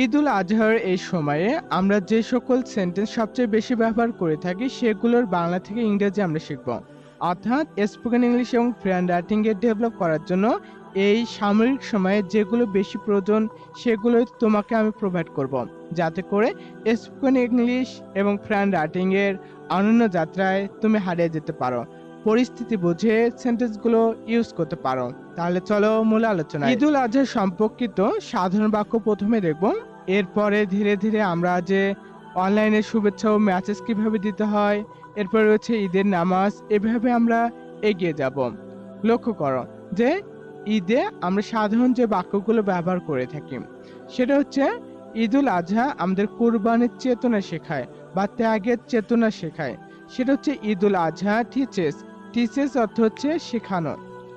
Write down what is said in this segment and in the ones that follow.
ঈদুল আজহার এই সময়ে আমরা যে সকল সেন্টেন্স সবচেয়ে বেশি ব্যবহার করে থাকি, সেগুলোর বাংলা থেকে ইংরেজি আমরা শিখব। অর্থাৎ স্পোকেন ইংলিশ এবং ফ্রেন্ড রাইটিংয়ে ডেভেলপ করার জন্য এই সাময়িক সময়ে যেগুলো বেশি প্রয়োজন, সেগুলো তোমাকে আমি প্রোভাইড করব। যাতে করে স্পোকেন ইংলিশ এবং ফ্রেন্ড রাইটিংয়ের অনন্য যাত্রায় তুমি হারিয়ে যেতে পারো। পরিস্থিতি বুঝে সেন্টেন্সগুলো ইউজ করতে পারো। তাহলে চলো মূল আলোচনা ঈদুল আজহা সম্পর্কিত সাধারণ বাক্য প্রথমে দেখব। এরপরে ধীরে ধীরে আমরা যে অনলাইনে শুভেচ্ছা ও মেসেজ কীভাবে দিতে হয়, এরপরে রয়েছে ঈদের নামাজ, এভাবে আমরা এগিয়ে যাব। লক্ষ্য করো যে ঈদে আমরা সাধারণ যে বাক্যগুলো ব্যবহার করে থাকি, সেটা হচ্ছে ঈদুল আজহা আমাদের কুরবানির চেতনা শেখায় বা ত্যাগের চেতনা শেখায়। সেটা হচ্ছে ঈদুল আজহা টিচেস টিচেস অর্থ হচ্ছে শেখানো।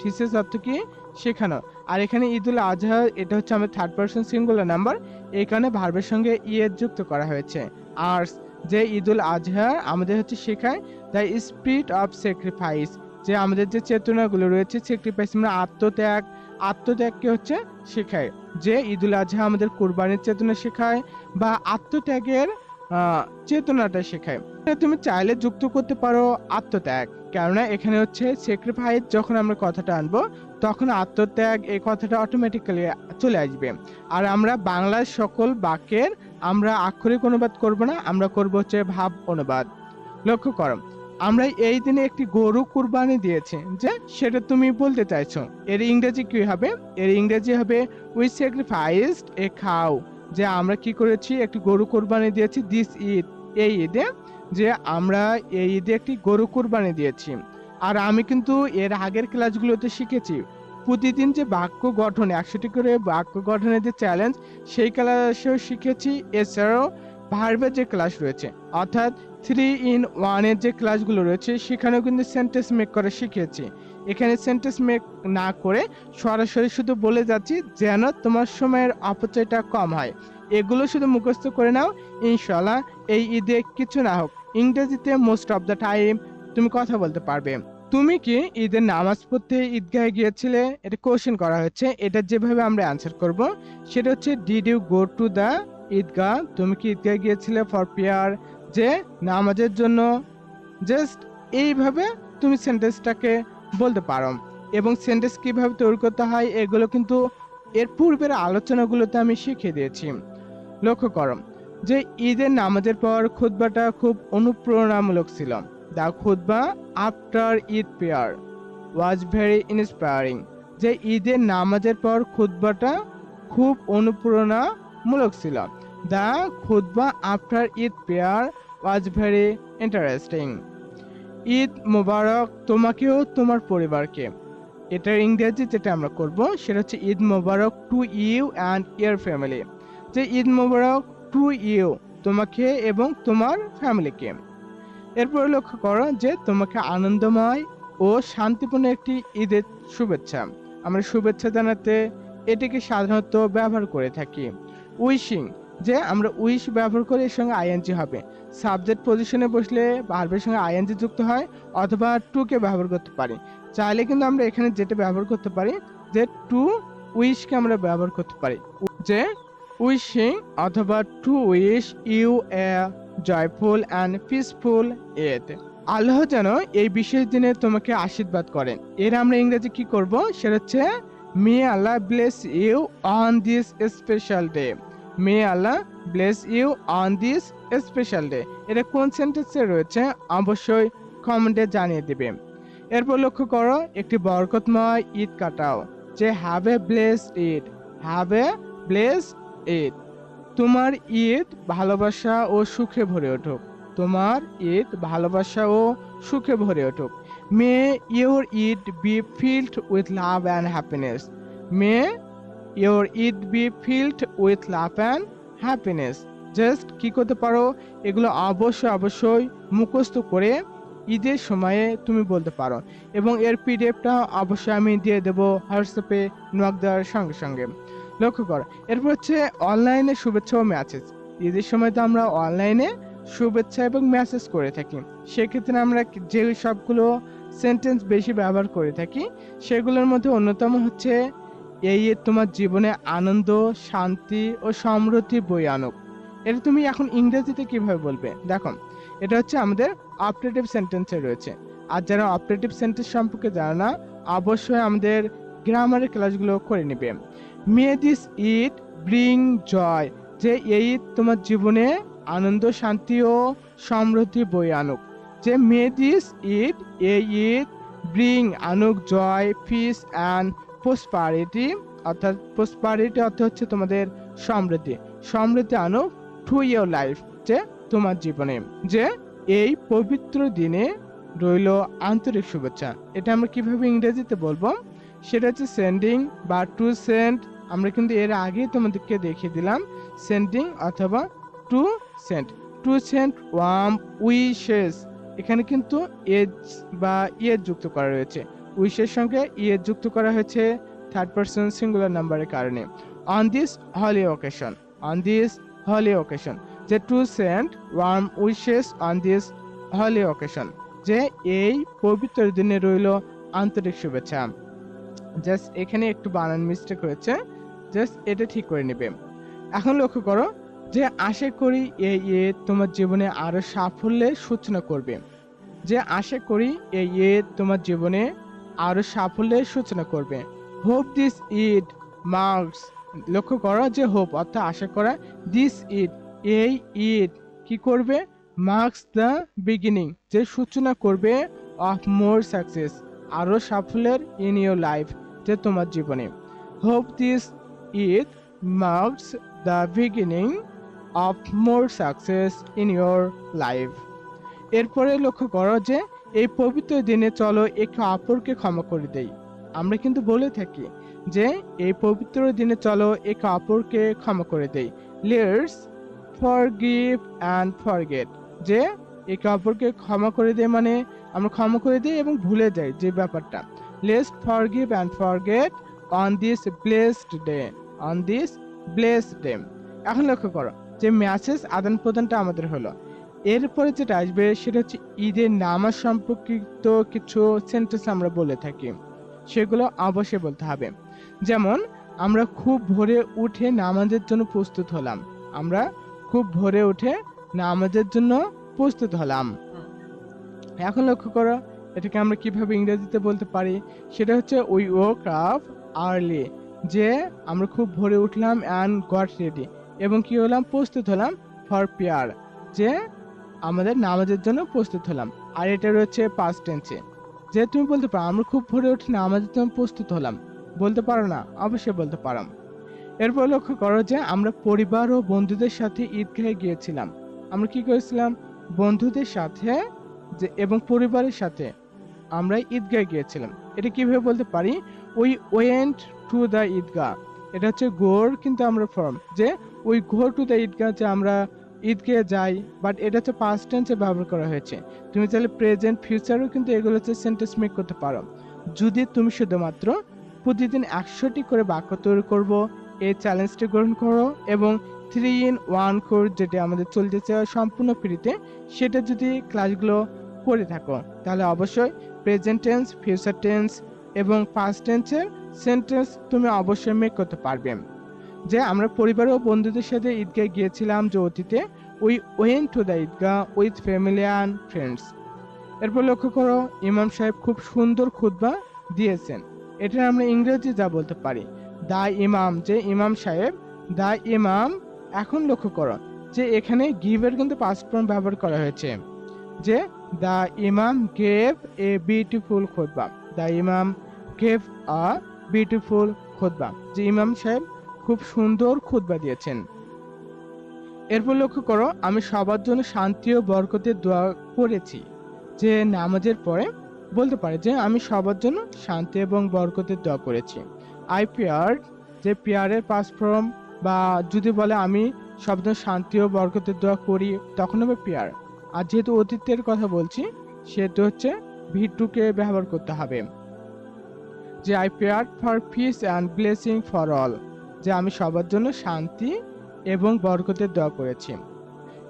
টিচেস অর্থ কি? শেখানো। আর এখানে ঈদুল আজহা, এটা হচ্ছে আমাদের থার্ড পার্সন সিঙ্গুলার নাম্বার এখানে ভার্বের সঙ্গে ইয়ের যুক্ত করা হয়েছে। আর যে ঈদুল আজহা আমাদের হচ্ছে শেখায়, দ্য স্পিরিট অফ স্যাক্রিফাইস, যে আমাদের যে চেতনাগুলো রয়েছে, স্যাক্রিফাইস মানে আত্মত্যাগ। আত্মত্যাগকে হচ্ছে শেখায়, যে ঈদুল আজহা আমাদের কোরবানির চেতনা শেখায় বা আত্মত্যাগের চেতনাটা শেখায়। তুমি চাইলে যুক্ত করতে পারো আত্মত্যাগ। কেননা এখানে হচ্ছে স্যাক্রিফাইস যখন আমরা কথাটা আনব, তখন আত্মত্যাগ এই কথাটা অটোমেটিক্যালি চলে আসবে। আর আমরা বাংলার সকল বাক্যের আমরা আক্ষরিক অনুবাদ করব না, আমরা করব হচ্ছে ভাব অনুবাদ। লক্ষ্য করো, আমরা এই দিনে একটি গরু কুরবানি দিয়েছি যে সেটা তুমি বলতে চাইছো। এর ইংরেজি কি হবে? এর ইংরেজি হবে উই স্যাক্রিফাইসড এ খাও যে আমরা কি করেছি? একটি গরু কোরবানি দিয়েছি দিস ঈদ। এই ঈদে যে আমরা এই ঈদে একটি গরু কোরবানি দিয়েছি। আর আমি কিন্তু এর আগের ক্লাসগুলোতে শিখেছি। প্রতিদিন যে বাক্য গঠন, একশোটি করে বাক্য গঠনের যে চ্যালেঞ্জ সেই ক্লাসেও শিখেছি। এছাড়াও ভার্বের যে ক্লাস রয়েছে, অর্থাৎ থ্রি ইন ওয়ানের যে ক্লাসগুলো রয়েছে, সেখানেও কিন্তু সেন্টেন্স মেক করে শিখিয়েছি এখানে সেন্টেন্স মেক না করে সরাসরি শুধু বলে যাচ্ছি যেন তোমার সময়ের অপচয়টা কম হয়। এগুলো শুধু মুখস্থ করে নাও ইনশাল্লাহ এই ঈদে কিছু না হোক। ইংরেজিতে মোস্ট অফ দ্য টাইম তুমি কথা বলতে পারবে। তুমি কি ঈদের নামাজ পড়তে ঈদগাহে গিয়েছিলে? এটা কোশ্চেন করা হচ্ছে এটা যেভাবে আমরা অ্যান্সার করব, সেটা হচ্ছে did you go to the Eidgah? তুমি কি ঈদগাহে গিয়েছিলে ফর পেয়ার যে নামাজের জন্য জাস্ট এইভাবে তুমি সেন্টেন্সটাকে বলতে পারো। এবং সেন্টেন্স কীভাবে তৈরি করতে হয়, এগুলো কিন্তু এর পূর্বের আলোচনাগুলোতে আমি শিখিয়ে দিয়েছি। লক্ষ্য করো যে ঈদের নামাজের পর খুতবাটা খুব অনুপ্রেরণামূলক ছিল। The khutba after Eid prayer was very inspiring, যে ঈদের নামাজের পর খুতবাটা খুব অনুপ্রেরণামূলক ছিল। The khutba after Eid prayer was very interesting. Eid মোবারক তোমাকেও, তোমার পরিবারকে। এটার ইংরেজি যেটা আমরা করব, সেটা হচ্ছে Eid Mubarak to you and your family. যে ঈদ মোবারক টু ইউ, তোমাকে এবং তোমার ফ্যামিলিকে। এরপর লক্ষ্য করো যে তোমাকে আনন্দময় ও শান্তিপূর্ণ একটি ঈদের শুভেচ্ছা। আমরা শুভেচ্ছা জানাতে এটিকে সাধারণত ব্যবহার করে থাকি। উইশিং যে আমরা উইশ ব্যবহার করে এর সঙ্গে আইএনজি হবে। সাবজেক্ট পজিশনে বসলে ভার্বের সঙ্গে আইএনজি যুক্ত হয় অথবা টুকে ব্যবহার করতে পারি। চাইলে কিন্তু আমরা এখানে যেটা ব্যবহার করতে পারি, যে টু উইশকে আমরা ব্যবহার করতে পারি। যে উইশিং অথবা to wish you a joyful and peaceful Eid Allah যেন এই বিশেষ দিনে তোমাকে আশীর্বাদ করেন। এর আমরা ইংরেজি কি করব? সেটা হচ্ছে may Allah bless you on this special day may Allah bless you on this special day. এটা কোন সেন্টেন্সে রয়েছে? অবশ্যই কমেন্টে জানিয়ে দেবে। এরপর লক্ষ্য করো, একটি বরকতময় ঈদ কাটাও, যে have a blessed Eid. Have a bless Eid. তোমার ঈদ ভালোবাসা ও সুখে ভরে উঠুক। তোমার ঈদ ভালোবাসা ও সুখে ভরে উঠুক। May your Eid be filled with love and happiness may your Eid be filled with love and happiness just কি করতে পারো? এগুলো অবশ্যই অবশ্যই মুখস্থ করে ঈদের সময়ে তুমি বলতে পারো। এবং এর পিডিএফটা অবশ্যই আমি দিয়ে দেবো হোয়াটসঅ্যাপে নক দেওয়ার সঙ্গে সঙ্গে। লক্ষ্য কর, এরপর হচ্ছে অনলাইনে শুভেচ্ছা ও মেসেজ ঈদের সময় তো আমরা অনলাইনে শুভেচ্ছা এবং মেসেজ করে থাকি। সেক্ষেত্রে আমরা যে সবগুলো সেন্টেন্স বেশি ব্যবহার করে থাকি, সেগুলোর মধ্যে অন্যতম হচ্ছে এই তোমার জীবনে আনন্দ, শান্তি ও সমৃদ্ধি বই আনুক। এটা তুমি এখন ইংরেজিতে কীভাবে বলবে? দেখো, এটা হচ্ছে আমাদের অপারেটিভ সেন্টেন্সে রয়েছে। আর যারা অপারেটিভ সেন্টেন্স সম্পর্কে জানে না, অবশ্যই আমাদের গ্রামারের ক্লাসগুলো করে নেবে। May this Eid bring joy যে এই তোমার জীবনে আনন্দ, শান্তি ও সমৃদ্ধি বই আনুক। যে মে দিস ঈদ এই ঈদ ব্রিং আনুক জয় পিস অ্যান্ড প্রসপারিটি অর্থাৎ প্রসপারিটি অর্থ হচ্ছে তোমাদের সমৃদ্ধি। সমৃদ্ধি আনো টু ইয়ার লাইফ যে তোমার জীবনে, যে এই পবিত্র দিনে রইল আন্তরিক শুভেচ্ছা। এটা আমরা কীভাবে ইংরেজিতে বলব? সেটা হচ্ছে সেন্ডিং বা টু সেন্ড আমরা কিন্তু এর আগে তোমাদেরকে দেখিয়ে দিলাম সেন্ডিং অথবা to send to send warm wishes এখানে কিন্তু এজ বা ইয়ের যুক্ত করা রয়েছে। উইশের সঙ্গে ইয়ে যুক্ত করা হয়েছে থার্ড পার্সন সিঙ্গুলার নাম্বারের কারণে। On this holy occasion on this holy occasion যে to send warm wishes on this holy occasion যে এই পবিত্র দিনে রইল আন্তরিক শুভেচ্ছা। জাস্ট এখানে একটু বানান মিস্টেক হয়েছে জাস্ট এটা ঠিক করে নেবে। এখন লক্ষ্য করো যে আশা করি এই ঈদ তোমার জীবনে আরও সাফল্যের সূচনা করবে। যে আশা করি এই ঈদ তোমার জীবনে আরও সাফল্যের সূচনা করবে। হোপ দিস ইট মার্কস লক্ষ্য করো যে হোপ অর্থাৎ আশা করা দিস ইট এই ইট কি করবে? মার্কস দ্য বিগিনিং যে সূচনা করবে অফ মোর সাকসেস আরও সাফল্যের ইন ইউর লাইফ যে তোমার জীবনে। Hope this it marks the beginning of more success in your life এরপরে লক্ষ্য করো যে এই পবিত্র দিনে চলো একে অপরকে ক্ষমা করে দেই। আমরা কিন্তু বলে থাকি যে, এই পবিত্র দিনে চলো একে অপরকে ক্ষমা করে দেই। লেটস ফরগিভ অ্যান্ড ফরগেট যে একে অপরকে ক্ষমা করে দেয় মানে আমরা ক্ষমা করে দিই এবং ভুলে যাই যে ব্যাপারটা। Let's forgive and forget on this blessed day on this blessed day এখন লক্ষ্য করো যে ম্যাসেজ আদান প্রদানটা আমাদের হলো। এরপরে যেটা আসবে সেটা হচ্ছে ঈদের নামাজ সম্পর্কিত কিছু সেন্টেন্স আমরা বলে থাকি। সেগুলো অবশ্যই বলতে হবে। যেমন, আমরা খুব ভোরে উঠে নামাজের জন্য প্রস্তুত হলাম। আমরা খুব ভোরে উঠে নামাজের জন্য প্রস্তুত হলাম। এখন লক্ষ্য করো, এটাকে আমরা কীভাবে ইংরেজিতে বলতে পারি? সেটা হচ্ছে উই ওক আপ আর্লি যে আমরা খুব ভোরে উঠলাম অ্যান্ড গট রেডি এবং কি হলাম? প্রস্তুত হলাম ফর পেয়ার যে আমাদের নামাজের জন্য প্রস্তুত হলাম। আর এটা রয়েছে পাস্ট টেন্সে যে তুমি বলতে পারো, আমরা খুব ভোরে উঠে নামাজের জন্য প্রস্তুত হলাম। বলতে পারো না, অবশ্যই বলতে পারো। এরপর লক্ষ্য করো যে আমরা পরিবার ও বন্ধুদের সাথে ঈদগাহে গিয়েছিলাম। আমরা কি করেছিলাম? বন্ধুদের সাথে যে, এবং পরিবারের সাথে আমরা ঈদগাহে গিয়েছিলাম। এটা কীভাবে বলতে পারি? We went to the Eidgah. এটা হচ্ছে গোর কিন্তু আমরা ফর্ম যে, ওই গো টু দ্য ঈদগাহ যে আমরা ঈদগাহে যাই বাট এটা হচ্ছে পাস্ট টেন্সে ব্যবহার করা হয়েছে। তুমি চাইলে প্রেজেন্ট ফিউচারও কিন্তু এগুলো হচ্ছে সেন্টেন্স মেক করতে পারো। যদি তুমি শুধুমাত্র প্রতিদিন একশোটি করে বাক্য তৈরি করব, এই চ্যালেঞ্জটি গ্রহণ করো এবং থ্রি ইন ওয়ান কোর্স যেটা আমাদের চলতেছে সম্পূর্ণ ফ্রিতে সেটা যদি ক্লাসগুলো করে থাকো, তাহলে অবশ্যই প্রেজেন্ট টেন্স ফিউচার টেন্স এবং পাস্ট টেন্সের সেন্টেন্স তুমি অবশ্যই মেক করতে পারবে। যে আমরা পরিবার ও বন্ধুদের সাথে ঈদগাহে গিয়েছিলাম যে অতীতে। We went to the Eidgah with family and friends এরপর লক্ষ্য করো, ইমাম সাহেব খুব সুন্দর খুতবা দিয়েছেন। এটা আমরা ইংরেজি যা বলতে পারি দা ইমাম যে ইমাম সাহেব দা ইমাম এখন লক্ষ্য করো, যে এখানে গিভের কিন্তু পাস্ট ফর্ম ব্যবহার করা হয়েছে। যে দা ইমাম গেভ এ বিউটিফুল খুতবা দা ইমাম গেভ আ বিউটিফুল খুতবা যে ইমাম সাহেব খুব সুন্দর খুতবা দিয়েছেন। এরপর লক্ষ্য করো, আমি সবার জন্য শান্তি ও বরকতের দোয়া করেছি যে নামাজের পরে বলতে পারে যে আমি সবার জন্য শান্তি এবং বরকতের দোয়া করেছি। আই পেয়ার যে পেয়ারের পাস ফর্ম বা যদি বলে আমি সব জন্য শান্তি ও বরকতের দোয়া করি, তখন হবে পেয়ার। আর যেহেতু অতীতের কথা বলছি, সেহেতু হচ্ছে ভিটুকে ব্যবহার করতে হবে। যে I pray for peace and blessing for all. যে আমি সবার জন্য শান্তি এবং বরকতের দোয়া করেছি।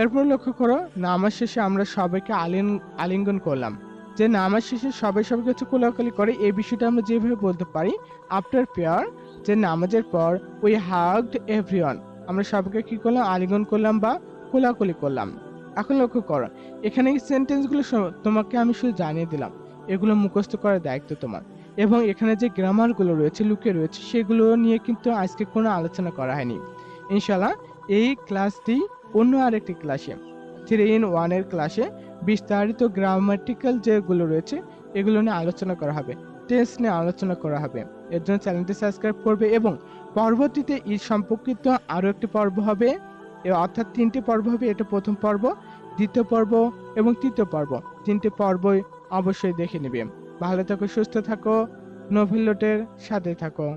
এরপর লক্ষ্য করো, নামাজ শেষে আমরা সবাইকে আলিন আলিঙ্গন করলাম। যে নামাজ শেষে সবাই সবাইকে হচ্ছে কোলাকুলি করে, এই বিষয়টা আমরা যেভাবে বলতে পারি আফটার পেয়ার যে নামাজের পর উই হাগড এভরিওয়ান আমরা সবাইকে কি করলাম? আলিঙ্গন করলাম বা কোলাকুলি করলাম। এখন লক্ষ্য করো, এখানে এই সেন্টেন্সগুলো তোমাকে আমি শুধু জানিয়ে দিলাম। এগুলো মুখস্থ করার দায়িত্ব তোমার। এবং এখানে যে গ্রামারগুলো রয়েছে, লুকিয়ে রয়েছে, সেগুলো নিয়ে কিন্তু আজকে কোনো আলোচনা করা হয়নি। ইনশাল্লাহ এই ক্লাসটি অন্য আরেকটি ক্লাসে থ্রি ইন ওয়ানের ক্লাসে বিস্তারিত গ্রামাটিক্যাল যেগুলো রয়েছে, এগুলো নিয়ে আলোচনা করা হবে টেন্স নিয়ে আলোচনা করা হবে। এর জন্য চ্যানেলটি সাবস্ক্রাইব করবে এবং পরবর্তীতে ঈদ সম্পর্কিত আরও একটি পর্ব হবে অর্থাৎ তিনটি পর্ব হবে, এটা প্রথম পর্ব, দ্বিতীয় পর্ব এবং তৃতীয় পর্ব। তিনটি পর্বই অবশ্যই দেখে নেবে। ভালো থাকো সুস্থ থাকো নোভেল লোটের সাথে থাকো।